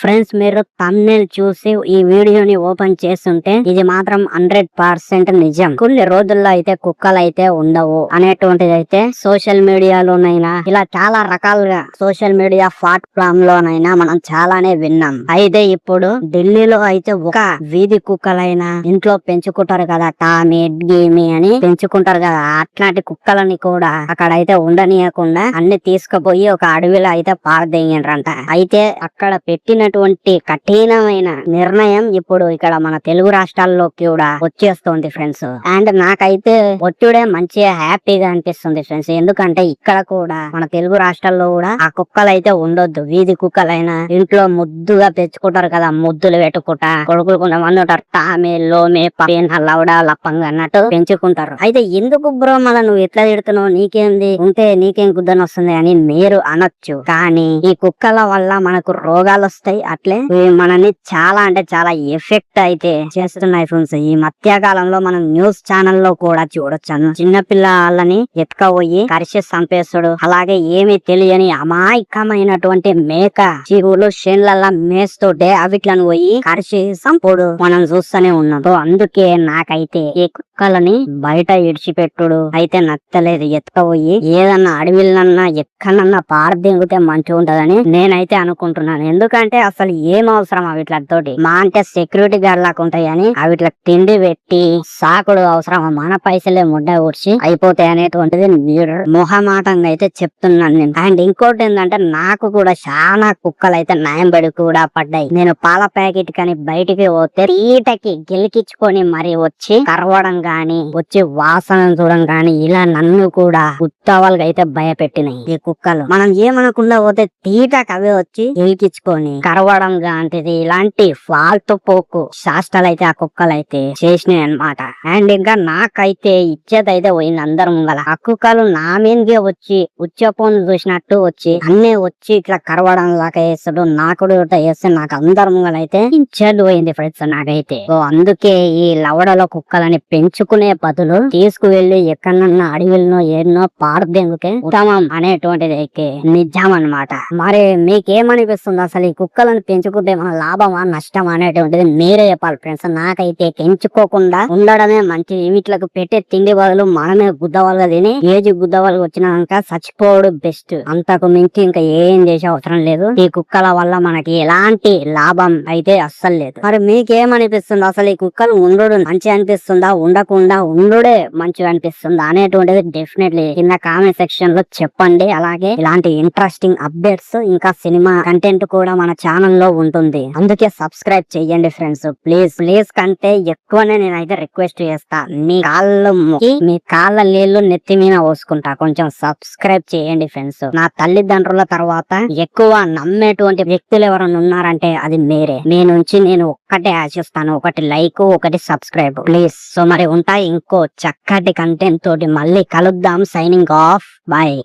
Friends మీరు thumbnail చూసి ఈ వీడియోని ఓపెన్ చేస్తుంటే ఇది మాత్రం హండ్రెడ్ పర్సెంట్ నిజం. కొన్ని రోజుల్లో అయితే కుక్కలు అయితే ఉండవు అనేటువంటిది అయితే సోషల్ మీడియాలోనైనా ఇలా చాలా రకాలుగా సోషల్ మీడియా ప్లాట్ఫామ్ లోనైనా మనం చాలానే విన్నాం. అయితే ఇప్పుడు ఢిల్లీలో అయితే ఒక వీధి కుక్కలైనా ఇంట్లో పెంచుకుంటారు కదా టామీ గీమి అని పెంచుకుంటారు కదా అట్లాంటి కుక్కలని కూడా అక్కడ అయితే ఉండనీయకుండా అన్ని తీసుకుపోయి ఒక అడవిలో అయితే పారదేయండ్రంట. అయితే అక్కడ పెట్టిన పెట్టినటువంటి కఠినమైన నిర్ణయం ఇప్పుడు ఇక్కడ మన తెలుగు రాష్ట్రాల్లో కూడా వచ్చేస్తుంది ఫ్రెండ్స్. అండ్ నాకైతే ఒత్తిడే మంచిగా హ్యాపీగా అనిపిస్తుంది ఫ్రెండ్స్. ఎందుకంటే ఇక్కడ కూడా మన తెలుగు రాష్ట్రాల్లో కూడా ఆ కుక్కలు అయితే ఉండొద్దు. వీధి కుక్కలైనా ఇంట్లో ముద్దుగా పెంచుకుంటారు కదా ముద్దులు పెట్టుకుంటా కొడుకులు కొంతమంది ఉంటారు తామే లోమే పపేన లవడా లప్పంగా అన్నట్టు పెంచుకుంటారు. అయితే ఎందుకు బ్రో మళ్ళీ నువ్వు ఎట్లా తిడుతున్నావు? నీకేంది? ఉంటే నీకేం గుద్దని వస్తుంది అని మీరు అనొచ్చు. కానీ ఈ కుక్కల వల్ల మనకు రోగాలు వస్తాయి అట్లే మనని చాలా అంటే చాలా ఎఫెక్ట్ అయితే చేస్తున్నాయి ఫ్రెండ్స్. ఈ మధ్య కాలంలో మనం న్యూస్ ఛానల్లో కూడా చూడొచ్చాను. చిన్న పిల్లలని ఎత్తుకపోయి కరిసి చంపేస్తాడు. అలాగే ఏమి తెలియని అమాయకమైనటువంటి మేక చీవులు షేన్లల్లా మేస్తుంటే అవిట్లను పోయి కరిసి సంపుడు మనం చూస్తూనే ఉన్నాం. అందుకే నాకైతే ఈ కుక్కలని బయట ఇడిచిపెట్టుడు. అయితే నచ్చలేదు ఎత్తుకపోయి ఏదన్నా అడవిలన్నా ఎక్కడన్నా పారదింగితే మంచిగా ఉంటదని నేనైతే అనుకుంటున్నాను. ఎందుకంటే అసలు ఏం అవసరం అవిట్లతోటి మా అంటే సెక్యూరిటీ గార్డ్ లాగా ఉంటాయని అని తిండి పెట్టి సాకుడు అవసరం. మన పైసలే ముడ్డ ఊడ్చి అయిపోతాయి అనేటువంటిది మీరు మొహమాటంగా అయితే చెప్తున్నాను నేను. అండ్ ఇంకోటి ఏంటంటే నాకు కూడా చాలా కుక్కలు అయితే న్యాయం పడి కూడా పడ్డాయి. నేను పాల ప్యాకెట్ కానీ బయటికి పోతే తీటకి గెలికించుకొని మరి వచ్చి కరవడం గాని వచ్చి వాసన చూడడం గాని ఇలా నన్ను కూడా గుత్తవాళ్ళకి అయితే భయపెట్టినాయి ఈ కుక్కలు. మనం ఏమనకుండా పోతే తీటకి అవే వచ్చి గెలికించుకొని అరవడం లాంటిది ఇలాంటి ఫాల్తు పోకు శాస్త్రాలు అయితే ఆ కుక్కలు అయితే చేసినాయి అనమాట అండ్ ఇంకా నాకైతే ఇచ్చేది అయితే పోయింది అందరు ముంగల ఆ కుక్కలు నా మీదకే వచ్చి ఉచ్చపోను చూసినట్టు వచ్చి అన్నీ వచ్చి ఇట్లా కరవడం లాగా వేస్తాడు నాకు వేస్తే నాకు అందరు ముంగల అయితే పోయింది ఫ్రెండ్స్ నాకైతే. సో అందుకే ఈ లవడలో కుక్కలని పెంచుకునే బదులు తీసుకువెళ్ళి ఎక్కడన్నా అడవిలో ఎన్నో పాడదేందుకే ఉత్తమం అనేటువంటిది అయితే నిజం అన్నమాట. మరి మీకేమనిపిస్తుంది అసలు ఈ మొక్కలను పెంచుకుంటే మన లాభమా నష్టమా అనేటువంటిది మీరే చెప్పాలి ఫ్రెండ్స్. నాకైతే పెంచుకోకుండా ఉండడమే మంచిది వీటికి పెట్టే తిండి బదులు మనమే గుద్దవాళ్ళగా తిని ఏజ్ గుద్దవాళ్ళకి వచ్చినాక చచ్చిపోవడం బెస్ట్. అంతకు మించి ఇంకా ఏం చేసే అవసరం లేదు. ఈ కుక్కల వల్ల మనకి ఎలాంటి లాభం అయితే అస్సలు లేదు. మరి మీకేమనిపిస్తుంది? అసలు ఈ కుక్కలు ఉండడు మంచి అనిపిస్తుందా? ఉండకుండా ఉండుడే మంచిగా అనిపిస్తుందా? అనేటువంటిది డెఫినెట్లీ కింద కామెంట్ సెక్షన్లో చెప్పండి. అలాగే ఇలాంటి ఇంట్రెస్టింగ్ అప్డేట్స్ ఇంకా సినిమా కంటెంట్ కూడా మన ఛానల్ ఛానల్లో ఉంటుంది. అందుకే సబ్స్క్రైబ్ చేయండి ఫ్రెండ్స్. ప్లీజ్ ప్లీజ్ కంటే ఎక్కువనే నేనైతే రిక్వెస్ట్ చేస్తా. మీ కాళ్ళు మీ కాళ్ళ నీళ్ళు నెత్తి మీద పోసుకుంటా. కొంచెం సబ్స్క్రైబ్ చేయండి ఫ్రెండ్స్. నా తల్లిదండ్రుల తర్వాత ఎక్కువ నమ్మేటువంటి వ్యక్తులు ఎవరైనా ఉన్నారంటే అది మీరే. మీ నుంచి నేను ఒక్కటే ఆశిస్తాను ఒకటి లైక్ ఒకటి సబ్స్క్రైబ్. ప్లీజ్. సో మరి ఉంటాయి ఇంకో చక్కటి కంటెంట్ తోటి మళ్ళీ కలుద్దాం. Signing off. బాయ్.